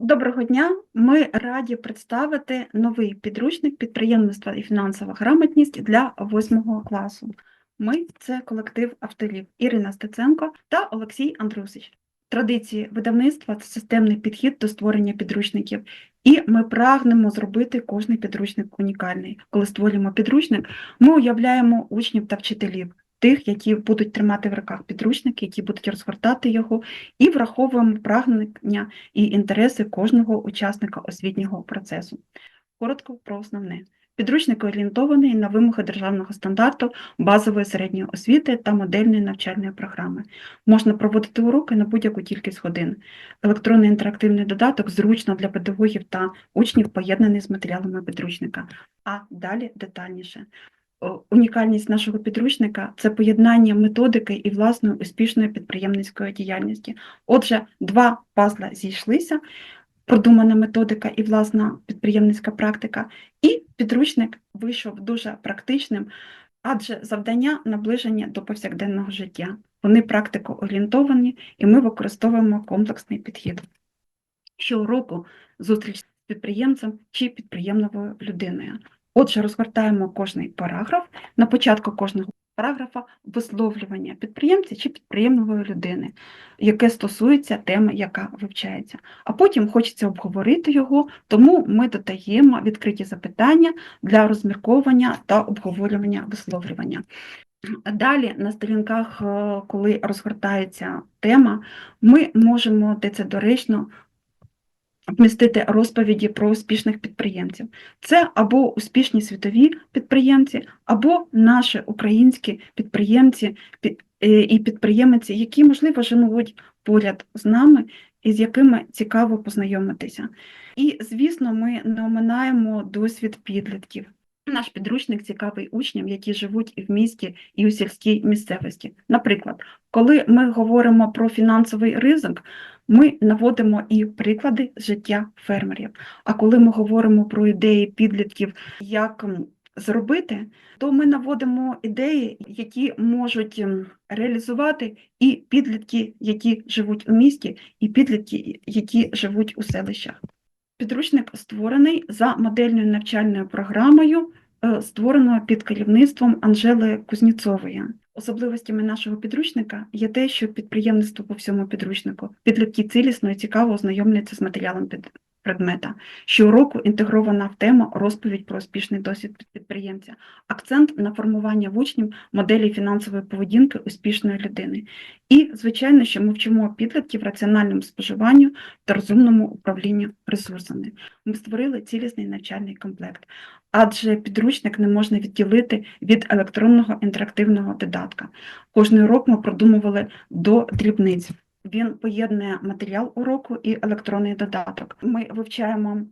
Доброго дня! Ми раді представити новий підручник підприємництва і фінансова грамотність для 8 класу. Ми це колектив авторів Ірина Стеценко та Олексій Андрусич. Традиції видавництва це системний підхід до створення підручників, і ми прагнемо зробити кожний підручник унікальний. Коли створюємо підручник, ми уявляємо учнів та вчителів, тих, які будуть тримати в руках підручник, які будуть розгортати його, і враховуємо прагнення і інтереси кожного учасника освітнього процесу. Коротко про основне. Підручник орієнтований на вимоги державного стандарту базової середньої освіти та модельної навчальної програми. Можна проводити уроки на будь-яку кількість годин. Електронний інтерактивний додаток зручно для педагогів та учнів поєднаний з матеріалами підручника. А далі детальніше. Унікальність нашого підручника це поєднання методики і власної успішної підприємницької діяльності. Отже, два пазла зійшлися, продумана методика і власна підприємницька практика, і підручник вийшов дуже практичним, адже завдання наближення до повсякденного життя. Вони практико-орієнтовані, і ми використовуємо комплексний підхід. Щороку зустріч з підприємцем чи підприємливою людиною. Отже, розгортаємо кожний параграф. На початку кожного параграфа висловлювання підприємця чи підприємливої людини, яке стосується теми, яка вивчається. А потім хочеться обговорити його, тому ми додаємо відкриті запитання для розмірковування та обговорювання висловлювання. Далі на сторінках, е, коли розгортається тема, ми можемо, де це доречно, вмістити розповіді про успішних підприємців. Це або успішні світові підприємці, або наші українські підприємці е, і підприємиці, які, можливо, живуть поряд з нами і з якими цікаво познайомитися. І, звісно, ми не оминаємо досвід підлітків. Наш підручник цікавий учням, які живуть і в місті, і у сільській місцевості. Наприклад, коли ми говоримо про фінансовий ризик, ми наводимо і приклади життя фермерів. А коли ми говоримо про ідеї підлітків, як зробити, то ми наводимо ідеї, які можуть реалізувати і підлітки, які живуть у місті, і підлітки, які живуть у селищах. Підручник створений за модельною навчальною програмою, е, створеною під керівництвом Анжели Кузніцової. Особливостями нашого підручника є те, що підприємництво по всьому підручнику підлітки цілісно і цікаво ознайомляться з матеріалом під предмета. Щороку інтегрована в тему розповідь про успішний досвід підприємця, акцент на формування в учнів моделі фінансової поведінки успішної людини. І, звичайно, що ми вчимо підлітків раціональному споживанню та розумному управлінню ресурсами. Ми створили цілісний навчальний комплект, адже підручник не можна відділити від електронного інтерактивного додатка. Кожний урок ми продумували до дрібниць. Він поєднує матеріал уроку і електронний додаток. Ми вивчаємо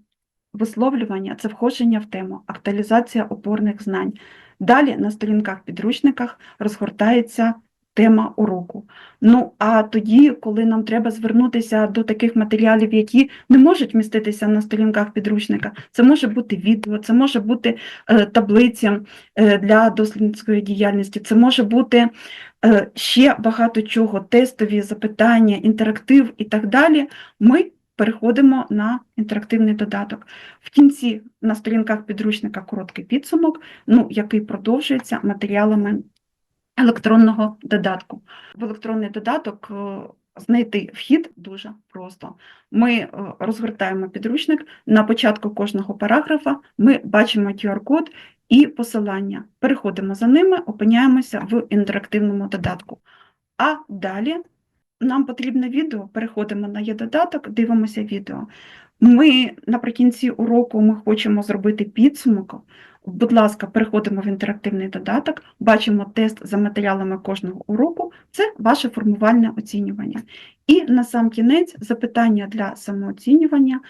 висловлювання, це входження в тему, актуалізація опорних знань. Далі на сторінках підручниках розгортається тема уроку. Ну а тоді, коли нам треба звернутися до таких матеріалів, які не можуть міститися на сторінках підручника, це може бути відео, це може бути е, таблиця е, для дослідницької діяльності, це може бути ще багато чого, тестові запитання, інтерактив і так далі. Ми переходимо на інтерактивний додаток. В кінці на сторінках підручника короткий підсумок, ну, який продовжується матеріалами електронного додатку. В електронний додаток е, знайти вхід дуже просто. Ми е, розгортаємо підручник. На початку кожного параграфа ми бачимо QR-код і посилання. Переходимо за ними, опиняємося в інтерактивному додатку. А далі нам потрібне відео, переходимо на є-додаток, дивимося відео. Ми наприкінці уроку ми хочемо зробити підсумок. Будь ласка, переходимо в інтерактивний додаток, бачимо тест за матеріалами кожного уроку. Це ваше формувальне оцінювання. І на сам кінець запитання для самооцінювання.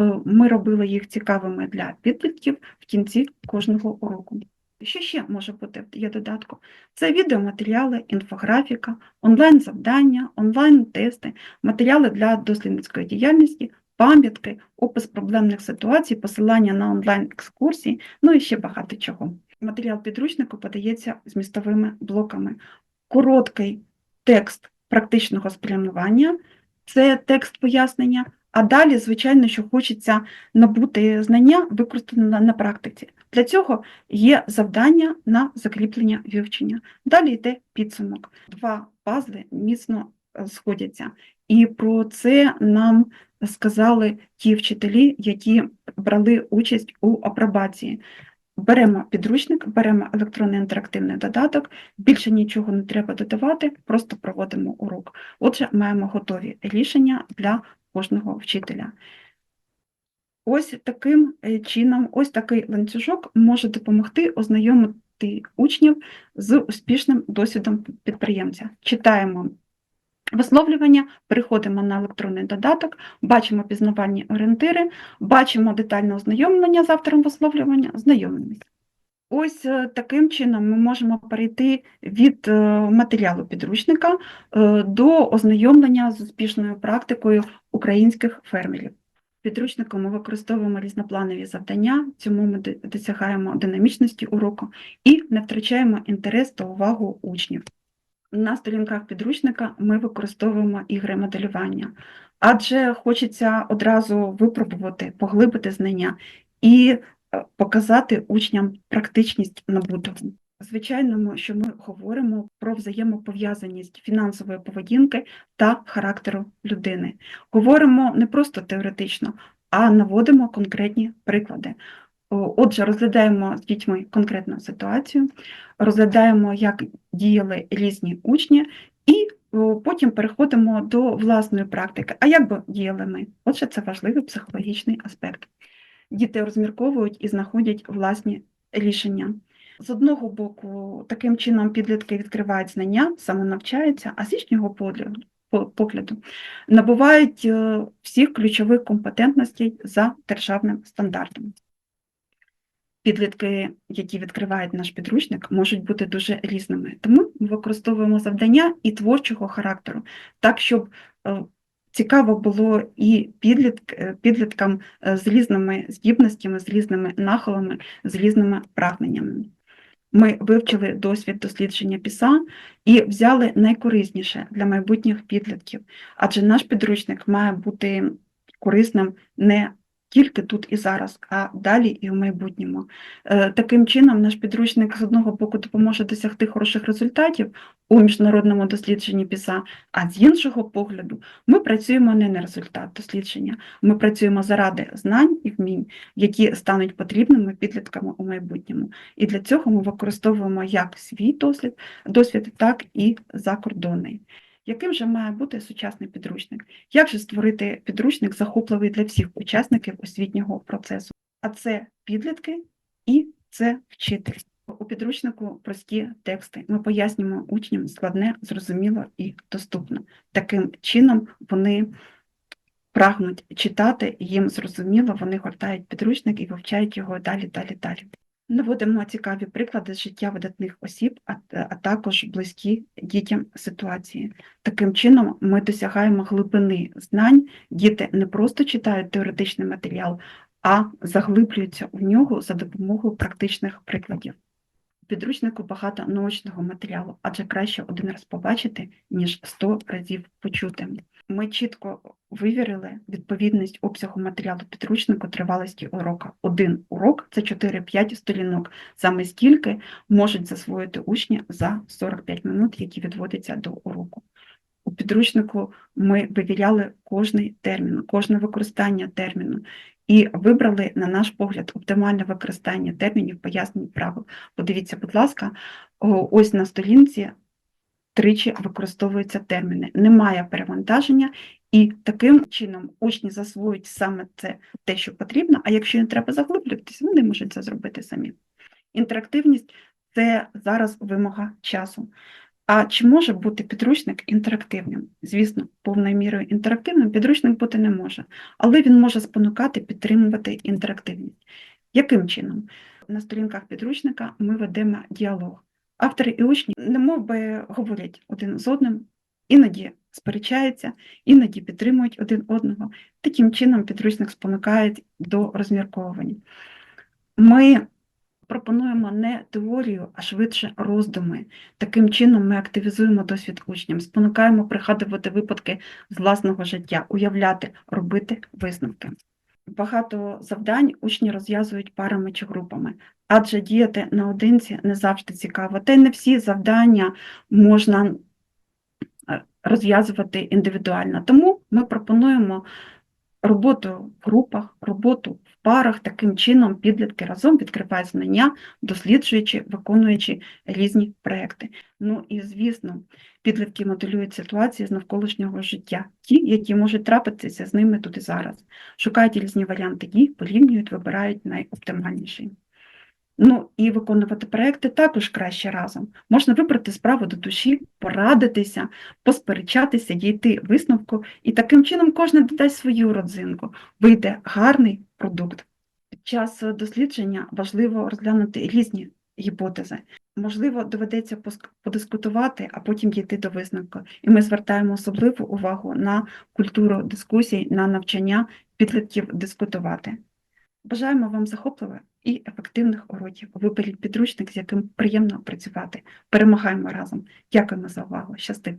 Е, Ми робили їх цікавими для підлітків в кінці кожного уроку. Що ще може бути є додатку? Це відеоматеріали, інфографіка, онлайн-завдання, онлайн-тести, матеріали для дослідницької діяльності, пам'ятки, опис проблемних ситуацій, посилання на онлайн-екскурсії, ну і ще багато чого. Матеріал підручнику подається змістовими блоками. Короткий текст практичного спрямування – це текст пояснення, А далі, звичайно, що хочеться набути знання, використати на, на практиці. Для цього є завдання на закріплення вивчення. Далі йде підсумок. Два пазли міцно е, сходяться. І про це нам сказали ті вчителі, які брали участь у апробації. Беремо підручник, беремо електронний інтерактивний додаток, більше нічого не треба додавати, просто проводимо урок. Отже, маємо готові рішення для кожного вчителя. Ось таким е, чином, ось такий ланцюжок може допомогти ознайомити учнів з успішним досвідом підприємця. Читаємо висловлювання, переходимо на електронний додаток, бачимо пізнавальні орієнтири, бачимо детальне ознайомлення з автором висловлювання, знайомимося. Ось е, таким чином ми можемо перейти від е, матеріалу підручника до ознайомлення з успішною практикою українських фермерів. В підручнику ми використовуємо різнопланові завдання, цьому ми досягаємо динамічності уроку і не втрачаємо інтерес та увагу учнів. На сторінках підручника ми використовуємо ігри моделювання, адже хочеться одразу випробувати, поглибити знання і е, показати учням практичність набутого. Звичайно, що ми говоримо про взаємопов'язаність фінансової поведінки та характеру людини. Говоримо не просто теоретично, а наводимо конкретні приклади. Отже, розглядаємо з дітьми конкретну ситуацію, розглядаємо, як діяли різні учні, і потім переходимо до власної практики. А як би діяли ми? Отже, це важливий психологічний аспект. Діти розмірковують і знаходять власні рішення. З одного боку, таким чином підлітки відкривають знання, самонавчаються, а з їхнього погляду, набувають е, всіх ключових компетентностей за державним стандартом. Підлітки, які відкривають наш підручник, можуть бути дуже різними. Тому ми використовуємо завдання і творчого характеру, так, щоб е, цікаво було і підлітк, е, підліткам з різними здібностями, з різними нахилами, з різними прагненнями. Ми вивчили досвід дослідження ПІСА і взяли найкорисніше для майбутніх підлітків, адже наш підручник має бути корисним не тільки тут і зараз, а далі і в майбутньому. Е, Таким чином, наш підручник з одного боку допоможе досягти хороших результатів у міжнародному дослідженні ПІСА, а з іншого погляду, ми працюємо не на результат дослідження, ми працюємо заради знань і вмінь, які стануть потрібними підлітками у майбутньому. І для цього ми використовуємо як свій досвід, досвід, так і закордонний. Яким же має бути сучасний підручник? Як же створити підручник захопливий для всіх учасників освітнього процесу? А це підлітки і це вчитель. У підручнику прості тексти. Ми пояснюємо учням складне, зрозуміло і доступно. Таким чином вони прагнуть читати, їм зрозуміло, вони гортають підручник і вивчають його далі, далі, далі. Наводимо цікаві приклади з життя видатних осіб, а, а також близькі дітям ситуації. Таким чином ми досягаємо глибини знань. Діти не просто читають теоретичний матеріал, а заглиблюються у нього за допомогою практичних прикладів. У підручнику багато наочного матеріалу, адже краще один раз побачити, ніж 100 разів почути. Ми чітко вивірили відповідність обсягу матеріалу підручнику тривалості урока. Один урок це 4-5 сторінок. Саме стільки можуть засвоїти учні за 45 минут, які відводяться до уроку. У підручнику ми вивіряли кожний термін, кожне використання терміну і вибрали, на наш погляд, оптимальне використання термінів пояснень правил. Подивіться, будь ласка, ось на сторінці тричі використовуються терміни. Немає перевантаження, і таким чином учні засвоюють саме це те, що потрібно, а якщо не треба заглиблюватися, вони можуть це зробити самі. Інтерактивність це зараз вимога часу. А чи може бути підручник інтерактивним? Звісно, повною мірою інтерактивним підручник бути не може, але він може спонукати підтримувати інтерактивність. Яким чином? На сторінках підручника ми ведемо діалог. Автори і учні немов би говорять один з одним, іноді сперечаються, іноді підтримують один одного. Таким чином підручник спонукає до розмірковування. Ми пропонуємо не теорію, а швидше роздуми. Таким чином ми активізуємо досвід учням, спонукаємо пригадувати випадки з власного життя, уявляти, робити висновки. Багато завдань учні розв'язують парами чи групами, адже діяти наодинці не завжди цікаво. Та й не всі завдання можна е, розв'язувати індивідуально. Тому ми пропонуємо роботу в групах, роботу в парах. Таким чином підлітки разом відкривають знання, досліджуючи, виконуючи різні проекти. Ну і звісно, підлітки моделюють ситуації з навколишнього життя, ті, які можуть трапитися з ними тут і зараз. Шукають різні варіанти дій, порівнюють, вибирають найоптимальніший. Ну і виконувати проекти також краще разом. Можна вибрати справу до душі, порадитися, посперечатися, дійти висновку, і таким чином кожен додасть свою родзинку. Вийде гарний продукт. Під час дослідження важливо розглянути різні гіпотези. Можливо, доведеться подискутувати, а потім дійти до висновку. І ми звертаємо особливу увагу на культуру дискусій, на навчання підлітків дискутувати. Бажаємо вам захопливих і ефективних уроків. Виберіть підручник, з яким приємно працювати. Перемагаємо разом. Дякуємо за увагу. Щасти!